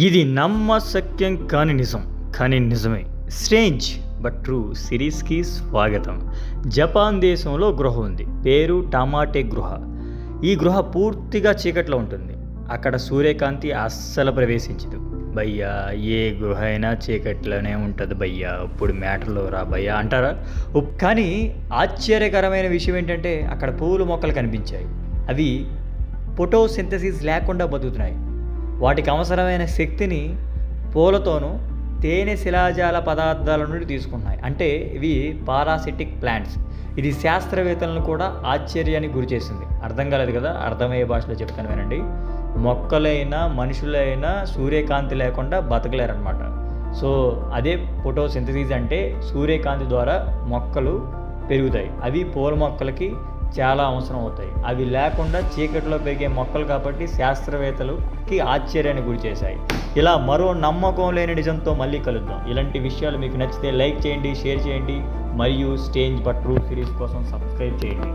ఇది నమ్మశక్యం కాని నిజం కానీ నిజమే. స్ట్రేంజ్ బట్ ట్రూ సిరీస్కి స్వాగతం. జపాన్ దేశంలో గృహ ఉంది. పేరు టమాటే గృహ. ఈ గృహ పూర్తిగా చీకట్లో ఉంటుంది. అక్కడ సూర్యకాంతి అస్సలు ప్రవేశించదు. భయ్యా ఏ గృహ అయినా చీకట్లోనే ఉంటుంది భయ్యా. ఇప్పుడు మ్యాటర్లో రా భయ్యా అంటారా? కానీ ఆశ్చర్యకరమైన విషయం ఏంటంటే అక్కడ పూల మొక్కలు కనిపించాయి. అవి ఫోటోసింథసిస్ లేకుండా బతుకుతున్నాయి. వాటికి అవసరమైన శక్తిని పూలతోనూ తేనె శిలాజాల పదార్థాల నుండి తీసుకున్నాయి. అంటే ఇవి పారాసిటిక్ ప్లాంట్స్. ఇది శాస్త్రవేత్తలను కూడా ఆశ్చర్యానికి గురి చేసింది. అర్థం కాలేదు కదా? అర్థమయ్యే భాషలో చెప్తాను వినండి. మొక్కలైనా మనుషులైనా సూర్యకాంతి లేకుండా బతకలేరన్నమాట. సో అదే ఫోటోసింథసిస్ అంటే సూర్యకాంతి ద్వారా మొక్కలు పెరుగుతాయి. అవి పూల మొక్కలకి చాలా అవసరం అవుతాయి. అవి లేకుండా చీకటిలో పెరిగే మొక్కలు కాబట్టి శాస్త్రవేత్తలకి ఆశ్చర్యాన్ని గురి చేశాయి. ఇలా మరో నమ్మకం లేని నిజంతో మళ్ళీ కలుద్దాం. ఇలాంటి విషయాలు మీకు నచ్చితే లైక్ చేయండి షేర్ చేయండి మరియు స్టేంజ్ బట్ ట్రూ సిరీస్ కోసం సబ్స్క్రైబ్ చేయండి.